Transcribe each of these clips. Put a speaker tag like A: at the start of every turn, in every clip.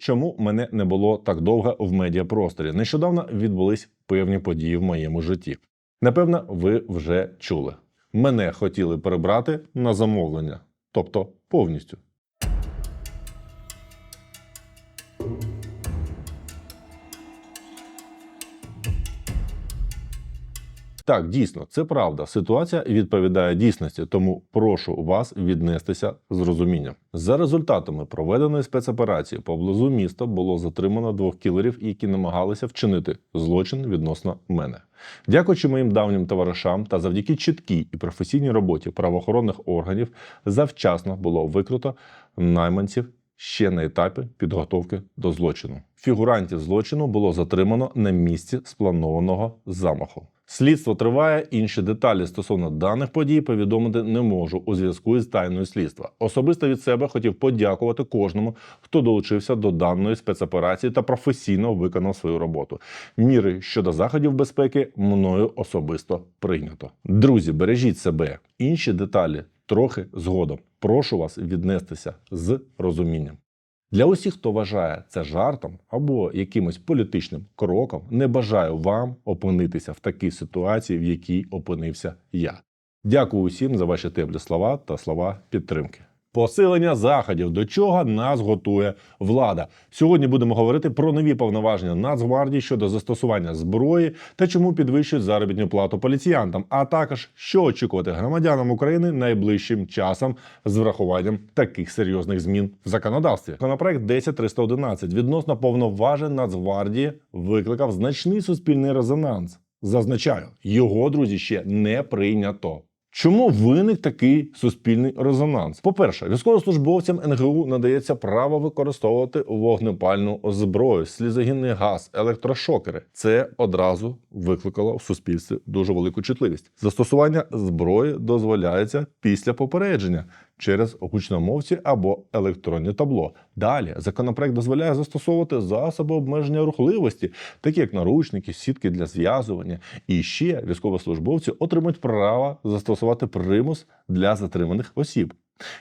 A: чому мене не було так довго в медіапросторі? Нещодавно відбулись певні події в моєму житті. Напевно, ви вже чули. Мене хотіли перебрати на замовлення, тобто повністю. Так, дійсно, це правда. Ситуація відповідає дійсності, тому прошу вас віднестися з розумінням. За результатами проведеної спецоперації поблизу міста було затримано двох кілерів, які намагалися вчинити злочин відносно мене. Дякуючи моїм давнім товаришам та завдяки чіткій і професійній роботі правоохоронних органів, завчасно було викрито найманців ще на етапі підготовки до злочину. Фігурантів злочину було затримано на місці спланованого замаху. Слідство триває. Інші деталі стосовно даних подій повідомити не можу у зв'язку із тайною слідства. Особисто від себе хотів подякувати кожному, хто долучився до даної спецоперації та професійно виконав свою роботу. Міри щодо заходів безпеки мною особисто прийнято. Друзі, бережіть себе. Інші деталі трохи згодом. Прошу вас віднестися з розумінням. Для усіх, хто вважає це жартом або якимось політичним кроком, не бажаю вам опинитися в такій ситуації, в якій опинився я. Дякую усім за ваші теплі слова та слова підтримки. Посилення заходів, до чого нас готує влада. Сьогодні будемо говорити про нові повноваження Нацгвардії щодо застосування зброї та чому підвищують заробітну плату поліціянтам, а також що очікувати громадянам України найближчим часом з врахуванням таких серйозних змін в законодавстві. Законопроект 10311 відносно повноважень Нацгвардії викликав значний суспільний резонанс. Зазначаю, його друзі ще не прийнято. Чому виник такий суспільний резонанс? По-перше, військовослужбовцям НГУ надається право використовувати вогнепальну зброю, слізогінний газ, електрошокери. Це одразу викликало в суспільстві дуже велику чутливість. Застосування зброї дозволяється після попередження через гучномовці або електронне табло. Далі законопроект дозволяє застосовувати засоби обмеження рухливості, такі як наручники, сітки для зв'язування. І ще військовослужбовці отримують право застосувати примус для затриманих осіб.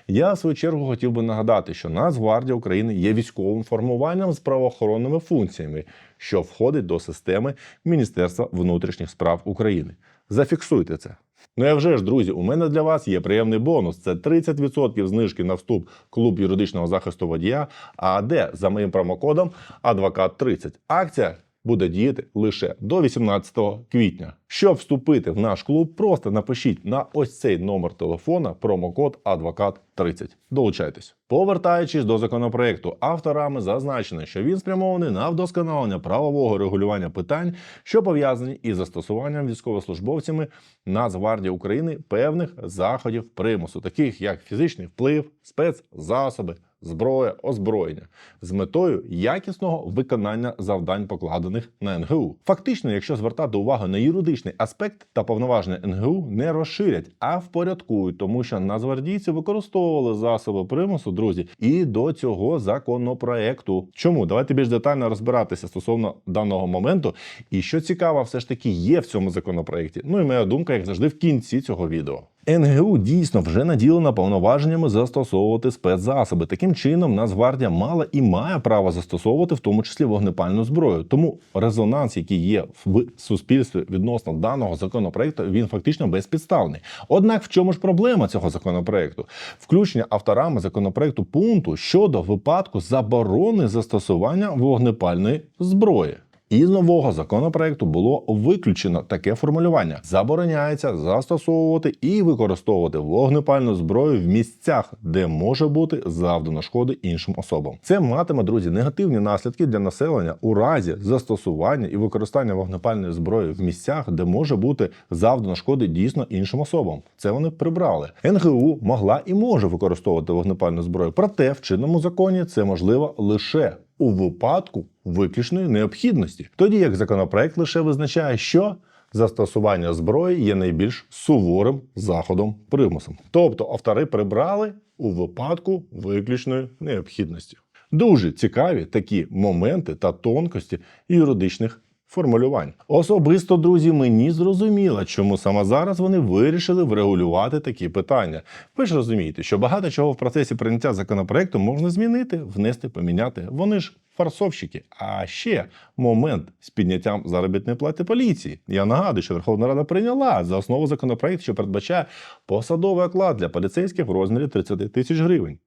A: Я в свою чергу хотів би нагадати, що Нацгвардія України є військовим формуванням з правоохоронними функціями, що входить до системи Міністерства внутрішніх справ України. Зафіксуйте це. Ну як вже ж, друзі, у мене для вас є приємний бонус. Це 30% знижки на вступ клуб юридичного захисту водія. А де за моїм промокодом Адвокат 30. Акція буде діяти лише до 18 квітня. Щоб вступити в наш клуб, просто напишіть на ось цей номер телефона промокод Адвокат 30. Долучайтесь. Повертаючись до законопроекту, авторами зазначено, що він спрямований на вдосконалення правового регулювання питань, що пов'язані із застосуванням військовослужбовцями Нацгвардії України певних заходів примусу, таких як фізичний вплив, спецзасоби, зброя, озброєння, з метою якісного виконання завдань, покладених на НГУ. Фактично, якщо звертати увагу на юридичний аспект та повноваження НГУ не розширять, а впорядкують, тому що нацгвардійці використовували засоби примусу, друзі, і до цього законопроекту. Чому давайте більш детально розбиратися стосовно даного моменту, і що цікаво, все ж таки є в цьому законопроекті. Ну і моя думка, як завжди, в кінці цього відео. НГУ дійсно вже наділена повноваженнями застосовувати спецзасоби. Таким чином, Нацгвардія мала і має право застосовувати в тому числі вогнепальну зброю. Тому резонанс, який є в суспільстві відносно даного законопроекту, він фактично безпідставний. Однак, в чому ж проблема цього законопроекту? Включення авторами законопроекту пункту щодо випадку заборони застосування вогнепальної зброї. Із нового законопроекту було виключено таке формулювання: забороняється застосовувати і використовувати вогнепальну зброю в місцях, де може бути завдано шкоди іншим особам. Це матиме друзі негативні наслідки для населення у разі застосування і використання вогнепальної зброї в місцях, де може бути завдано шкоди дійсно іншим особам. Це вони прибрали. НГУ могла і може використовувати вогнепальну зброю, проте в чинному законі це можливо лише у випадку виключної необхідності, тоді як законопроект лише визначає, що застосування зброї є найбільш суворим заходом примусом. Тобто автори прибрали у випадку виключної необхідності. Дуже цікаві такі моменти та тонкості юридичних формулювань. Особисто, друзі, мені зрозуміло, чому саме зараз вони вирішили врегулювати такі питання. Ви ж розумієте, що багато чого в процесі прийняття законопроекту можна змінити, внести, поміняти. Вони ж фарсовщики. А ще момент з підняттям заробітної плати поліції. Я нагадую, що Верховна Рада прийняла за основу законопроект, що передбачає посадовий оклад для поліцейських в розмірі 30 тисяч гривень.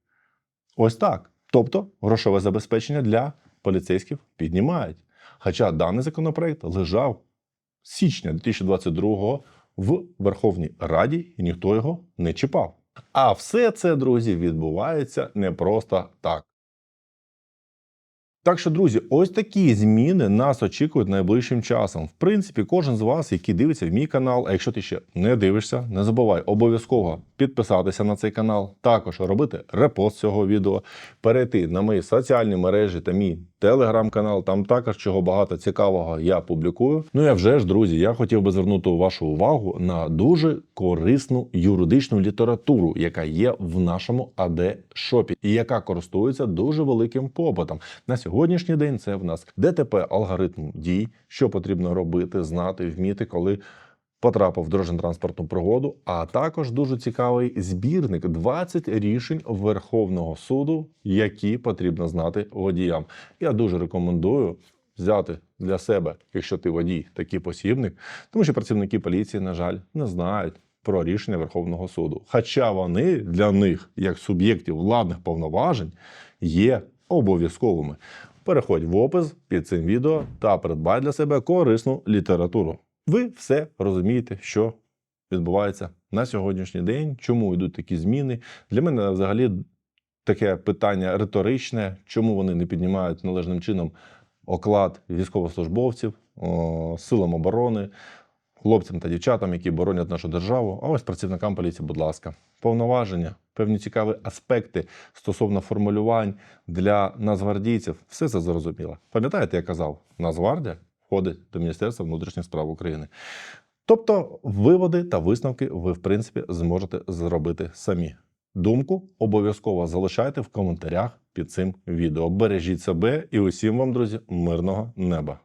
A: Ось так. Тобто грошове забезпечення для поліцейських піднімають. Хоча даний законопроект лежав з січня 2022 в Верховній Раді і ніхто його не чіпав. А все це, друзі, відбувається не просто так. Так що, друзі, ось такі зміни нас очікують найближчим часом. В принципі, кожен з вас, який дивиться в мій канал, а якщо ти ще не дивишся, не забувай обов'язково підписатися на цей канал, також робити репост цього відео, перейти на мої соціальні мережі та мій телеграм-канал. Там також чого багато цікавого я публікую. Ну а вже ж, друзі, я хотів би звернути вашу увагу на дуже корисну юридичну літературу, яка є в нашому АД шопі і яка користується дуже великим попитом. На сьогоднішній день це в нас ДТП алгоритм дій, що потрібно робити, знати, вміти, коли потрапив в дорожньо-транспортну пригоду, а також дуже цікавий збірник 20 рішень Верховного суду, які потрібно знати водіям. Я дуже рекомендую взяти для себе, якщо ти водій, такий посібник, тому що працівники поліції, на жаль, не знають. Про рішення Верховного суду. Хоча вони для них, як суб'єктів владних повноважень, є обов'язковими. Переходь в опис під цим відео та придбай для себе корисну літературу. Ви все розумієте, що відбувається на сьогоднішній день, чому йдуть такі зміни. Для мене взагалі таке питання риторичне, чому вони не піднімають належним чином оклад військовослужбовців, о, силам оборони, хлопцям та дівчатам, які боронять нашу державу. А ось працівникам поліції, будь ласка, повноваження, певні цікаві аспекти стосовно формулювань для нацгвардійців. Все це зрозуміло. Пам'ятаєте, я казав, Нацгвардія входить до Міністерства внутрішніх справ України. Тобто, виводи та висновки ви, в принципі, зможете зробити самі. Думку обов'язково залишайте в коментарях під цим відео. Бережіть себе і усім вам, друзі, мирного неба.